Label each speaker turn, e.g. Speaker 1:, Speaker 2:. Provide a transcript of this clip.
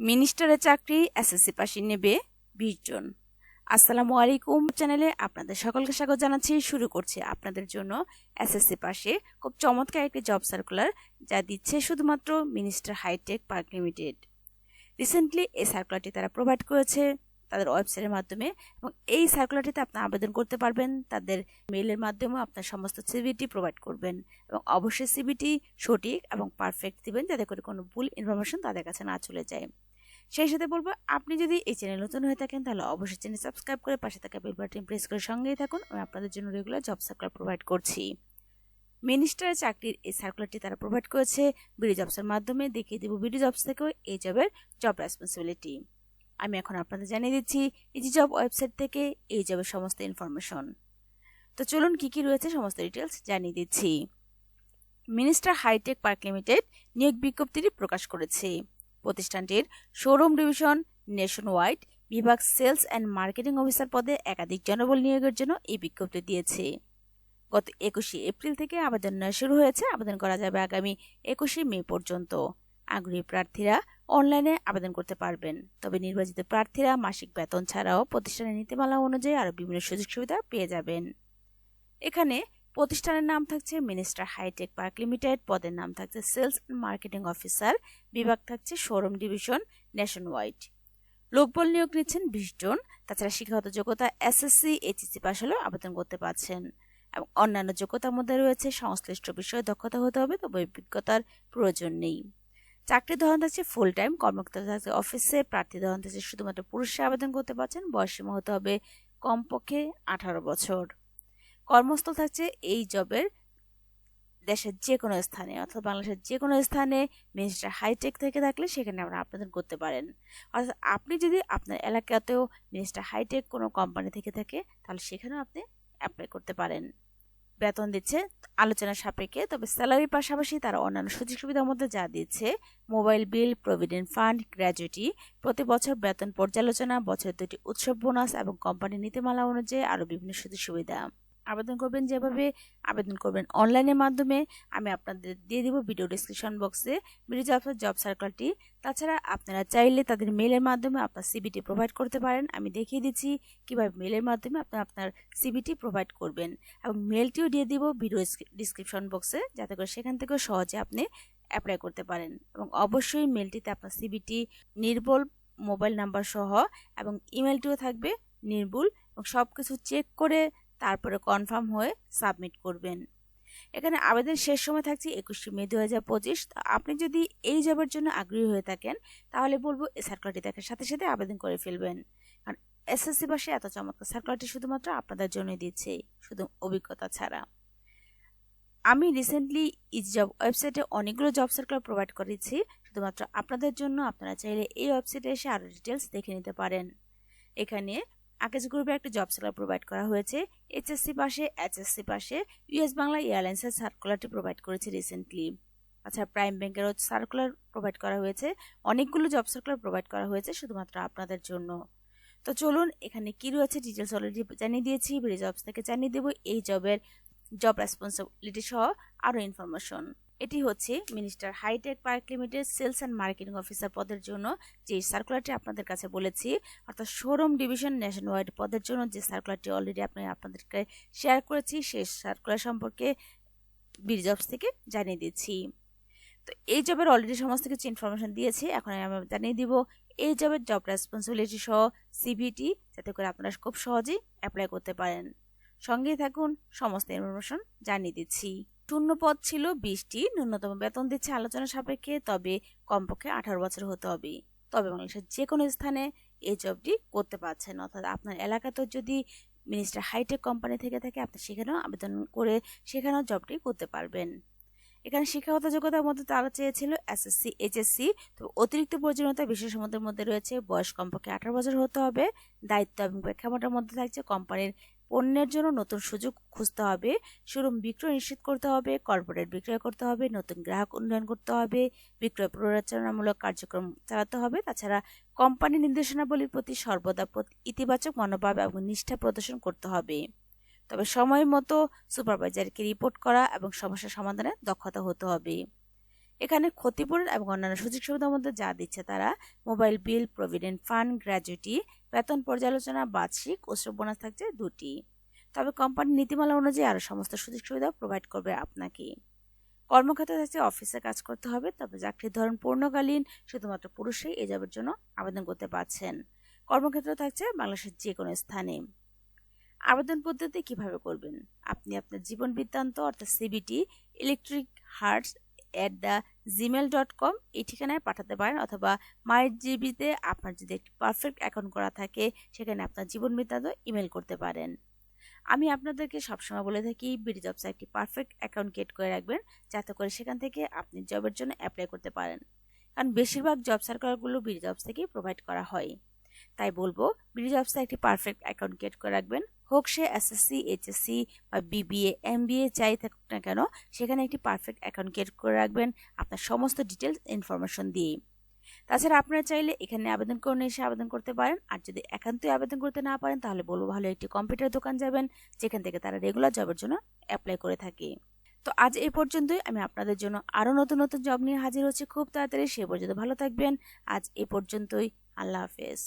Speaker 1: মিনিস্টারের চাকরি এসএসসি পাশে নেবে বিশ জন। আসসালামু আলাইকুম চ্যানেলে আপনাদের সকলকে স্বাগত জানাচ্ছি। শুরু করছি আপনাদের জন্য এসএসসি পাশে খুব চমৎকার একটি জব সার্কুলার যা দিচ্ছে শুধুমাত্র Minister Hi Tech Park Limited. Recently এই সার্কুলারটি তারা প্রোভাইড করেছে তাদের ওয়েবসাইটের মাধ্যমে এবং এই সার্কুলারটিতে আপনি আবেদন করতে পারবেন। তাদের মেইলের মাধ্যমেও আপনার সমস্ত সিভিটি প্রোভাইড করবেন এবং অবশ্যই সিভিটি সঠিক এবং পারফেক্ট দিবেন যাতে করে কোনো ভুল ইনফরমেশন তাদের কাছে না চলে যায়। সেই সাথে বলব, আপনি যদি এই চ্যানেল নতুন হয়ে থাকেন, তাহলে অবশ্যই চ্যানেল সাবস্ক্রাইব করে পাশে থাকা বেল বাটন প্রেস করে সঙ্গেই থাকুন। আমি আপনাদের জন্য রেগুলার জব সার্কুলার প্রোভাইড করছি। মিনিস্টারের চাকরির এই সার্কুলারটি তারা প্রোভাইড করেছে। বিডি জবসের মাধ্যমে দেখিয়ে দেবো বিডি জবস থেকেও এই জবের জব রেসপন্সিবিলিটি আমি এখন আপনাদের জানিয়ে দিচ্ছি, এই যে জব ওয়েবসাইট থেকে এই জবের সমস্ত ইনফরমেশন তো চলুন কি কি রয়েছে সমস্ত ডিটেলস জানিয়ে দিচ্ছি। মিনিস্টার হাইটেক পার্ক লিমিটেড নিয়োগ বিজ্ঞপ্তিটি প্রকাশ করেছে। প্রতিষ্ঠানটির শোরুম ডিভিশন নেশন ওয়াইড বিভাগ সেলস অ্যান্ড মার্কেটিং অফিসার পদে একাধিক জনবল নিয়োগের জন্য এই বিজ্ঞপ্তি দিয়েছে। গত একুশে এপ্রিল থেকে আবেদন শুরু হয়েছে। আবেদন করা যাবে আগামী একুশে মে পর্যন্ত। আগ্রহী প্রার্থীরা অনলাইনে আবেদন করতে পারবেন। তবে নির্বাচিত প্রার্থীরা মাসিক বেতন ছাড়াও প্রতিষ্ঠানের নীতিমালা অনুযায়ী আরও বিভিন্ন সুযোগ সুবিধা পেয়ে যাবেন। এখানে প্রতিষ্ঠানের নাম থাকছে মিনিস্টার হাইটেক পার্ক লিমিটেড, পদের নাম থাকছে সেলস অ্যান্ড মার্কেটিং অফিসার, বিভাগ থাকছে শোরুম ডিভিশন ন্যাশন ওয়াইড লোকবল নিয়োগ নিচ্ছেন বিশ জন, তাছাড়া শিক্ষাগত যোগ্যতা এসএসসি এইচএসসি পাশ হলেও আবেদন করতে পারছেন। এবং অন্যান্য যোগ্যতার মধ্যে রয়েছে সংশ্লিষ্ট বিষয়ে দক্ষতা হতে হবে, তবে অভিজ্ঞতার প্রয়োজন নেই। চাকরির ধরন থাকছে ফুল টাইম কর্মকর্তা থাকছে অফিসে প্রার্থী ধরন থাকছে শুধুমাত্র পুরুষরা আবেদন করতে পারছেন বয়সীমা হতে হবে কমপক্ষে আঠারো বছর। কর্মস্থল থাকছে এই জবের দেশের যে কোনো স্থানে, অর্থাৎ বাংলাদেশের যে কোনো স্থানে মিনিস্টার হাইটেক থেকে থাকলে সেখানে আপনারা আবেদন করতে পারেন। অর্থাৎ আপনি যদি আপনার এলাকাতেও মিনিস্টার হাইটেক কোনো কোম্পানি থেকে থাকে, তাহলে সেখানেও আপনি অ্যাপ্লাই করতে পারেন। বেতন দিচ্ছে আলোচনা সাপেক্ষে, তবে স্যালারির পাশাপাশি তারা অন্যান্য সুযোগ সুবিধার মধ্যে যা দিচ্ছে mobile bill provident fund gratuity প্রতি বছর বেতন পর্যালোচনা বছর দুটি উৎসব বোনাস এবং কোম্পানির নীতিমালা অনুযায়ী আরও বিভিন্ন সুযোগ সুবিধা। আবেদন করবেন, যেভাবে আবেদন করবেন। অনলাইনের মাধ্যমে আমি আপনাদের দিয়ে দিব ভিডিও ডিসক্রিপশন বক্সে ভিডিও জব জব সার্কেলটি তাছাড়া আপনারা চাইলে তাদের মেলের মাধ্যমে আপনার সিবিটি প্রোভাইড করতে পারেন। আমি দেখিয়ে দিচ্ছি কীভাবে মেলের মাধ্যমে আপনি আপনার সিবিটি প্রোভাইড করবেন। এবং মেলটিও দিয়ে দিব ভিডিও ডিসক্রিপশন বক্সে যাতে করে সেখান থেকেও সহজে আপনি অ্যাপ্লাই করতে পারেন। এবং অবশ্যই মেলটিতে আপনার সিবিটি নির্বল মোবাইল নাম্বার সহ এবং ইমেলটিও থাকবে নির্ভুল। এবং সব কিছু চেক করে তারপরে কনফার্ম হয়ে সাবমিট করবেন। এখানে আবেদন শেষ সময় থাকছে একুশে মে দু হাজার পঁচিশ। আপনি যদি এই জবের জন্য আগ্রহী হয়ে থাকেন, তাহলে বলব এই সার্কুলারটি দেখার সাথে সাথে আবেদন করে ফেলবেন। কারণ এসএসসি পাশে এত চমৎকার সার্কুলারটি শুধুমাত্র আপনাদের জন্যই দিচ্ছে, শুধু অভিজ্ঞতা ছাড়া। আমি রিসেন্টলি ইজ জব ওয়েবসাইটে অনেকগুলো জব সার্কুলার প্রোভাইড করেছি, শুধুমাত্র আপনাদের জন্য। আপনারা চাইলে এই ওয়েবসাইটে এসে আরও ডিটেলস দেখে নিতে পারেন। এখানে আকেজ গ্রুপে একটা জব সেলার প্রোভাইড করা হয়েছে। এইচএসসি পাশে এইচএসসি পাশে ইউএস বাংলা এয়ারলাইন্সের সার্কুলারটি প্রোভাইড করেছে রিসেন্টলি আচ্ছা প্রাইম ব্যাংকেরও সার্কুলার প্রোভাইড করা হয়েছে। অনেকগুলো জব সার্কুলার প্রোভাইড করা হয়েছে শুধুমাত্র আপনাদের জন্য। তো চলুন, এখানে কি রয়েছে ডিটেলস অলরেডি জানিয়ে দিয়েছি। বিডি জবস থেকে জানিয়ে দেবো এই জবের জব রেসপন্সিবিলিটি সহ আরও ইনফরমেশন এটি হচ্ছে Minister Hi Tech Park Limited sales and marketing officer পদের জন্য যে সার্কুলারটি আপনাদের কাছে বলেছি, অর্থাৎ শোরুম ডিভিশন ন্যাশন ওয়াইড পদের জন্য যে সার্কুলারটি অলরেডি আপনি আপনাদেরকে শেয়ার করেছি, সেই সার্কুলার সম্পর্কে বিডি জবস থেকে জানিয়ে দিচ্ছি। তো এই জবের অলরেডি সমস্ত কিছু ইনফরমেশন দিয়েছি, এখন আমি জানিয়ে দিব এই জবের জব রেসপন্সিবিলিটি সহ সিভিটি যাতে করে আপনারা খুব সহজেই অ্যাপ্লাই করতে পারেন। সঙ্গেই থাকুন, সমস্ত ইনফরমেশন জানিয়ে দিচ্ছি। শূন্য পদ ছিল বিশটি, ন্যূনতম বেতন দিচ্ছে আলোচনা সাপেক্ষে, তবে কমপক্ষে আঠারো বছর হতে হবে। তবে বাংলাদেশের যে কোনো স্থানে এই জবটি করতে পারছেন। অর্থাৎ আপনার এলাকাতেও যদি মিনিস্টার হাইটেক কোম্পানি থেকে থাকে, আপনি সেখানেও আবেদন করে সেখানেও জবটি করতে পারবেন। এখানে শিক্ষাগত যোগ্যতার মধ্যে তারা চেয়েছিল এসএসসি, এইচএসসি। তো অতিরিক্ত প্রয়োজনীয়তা বিশেষ মধ্যে মধ্যে রয়েছে। বয়স কমপক্ষে আঠারো বছর হতে হবে। দায়িত্ব এবং প্রেক্ষাপটের মধ্যে থাকছে কোম্পানির পণ্যের জন্য নতুন সুযোগ খুঁজতে হবে। শোরুম বিক্রয় নিশ্চিত করতে হবে কর্পোরেট বিক্রয় করতে হবে, নতুন গ্রাহক উন্নয়ন করতে হবে, বিক্রয় প্ররোচনামূলক কার্যক্রম চালাতে হবে। তাছাড়া কোম্পানি নির্দেশনাবলীর প্রতি সর্বদা ইতিবাচক মনোভাব এবং নিষ্ঠা প্রদর্শন করতে হবে। তবে সময় মতো সুপারভাইজারকে রিপোর্ট করা এবং সমস্যা সমাধানে দক্ষতা হতে হবে। এখানে ক্ষতিপূরণ এবং অন্যান্য সুযোগ সুবিধার মধ্যে যা দিচ্ছে তারা mobile bill provident fund gratuity বেতন পর্যালোচনা, বার্ষিক উৎসব বোনাস থাকছে দুটি। তবে কোম্পানির নীতিমালা অনুযায়ী আরও সমস্ত সুযোগ সুবিধা প্রোভাইড করবে আপনাকে। কর্মক্ষেত্রে থাকছে অফিসে কাজ করতে হবে, তবে চাকরির ধরন পূর্ণকালীন, শুধুমাত্র পুরুষই এই জবের জন্য আবেদন করতে পারছেন। কর্মক্ষেত্র থাকছে বাংলাদেশের যে কোনো স্থানে। আবেদন পদ্ধতি কীভাবে করবেন? আপনি আপনার জীবন বৃত্তান্ত, অর্থাৎ CBT electric hearts at the Gmail dot com এই ঠিকানায় পাঠাতে পারেন অথবা মায়ের জিবিতে আপনার যদি একটি পারফেক্ট অ্যাকাউন্ট করা থাকে, সেখানে আপনার জীবন বৃত্তান্ত ইমেল করতে পারেন। আমি আপনাদেরকে সবসময় বলে থাকি বিডি জবসে একটি পারফেক্ট অ্যাকাউন্ট ক্রিয়েট করে রাখবেন, যাতে করে সেখান থেকে আপনি জবের জন্য অ্যাপ্লাই করতে পারেন। কারণ বেশিরভাগ জব সার্কুলারগুলো বিডি জবস থেকেই প্রোভাইড করা হয়। তাই বলব বিডি জবসে একটি পারফেক্ট অ্যাকাউন্ট ক্রিয়েট করে রাখবেন। হোক সে এসএসসি এইচএসসি বা বিবিএ এমবিএ যাই থাকুক না কেন, সেখানে একটি পারফেক্ট অ্যাকাউন্ট ক্রিয়েট করে রাখবেন। আপনার সমস্ত ডিটেলস ইনফরমেশন দিয়ে তাছাড়া আপনারা চাইলে এখানে আবেদন করে এসে আবেদন করতে পারেন। আর যদি একান্তই আবেদন করতে না পারেন, তাহলে বলব ভালো একটি কম্পিউটার দোকান যাবেন, যেখান থেকে তারা রেগুলার জবের জন্য অ্যাপ্লাই করে থাকে। তো আজ এই পর্যন্তই। আমি আপনাদের জন্য আরও নতুন নতুন জব নিয়ে হাজির হচ্ছি। খুব তাড়াতাড়ি সে পর্যন্ত ভালো থাকবেন। আজ এ পর্যন্তই। আল্লাহ হাফেজ।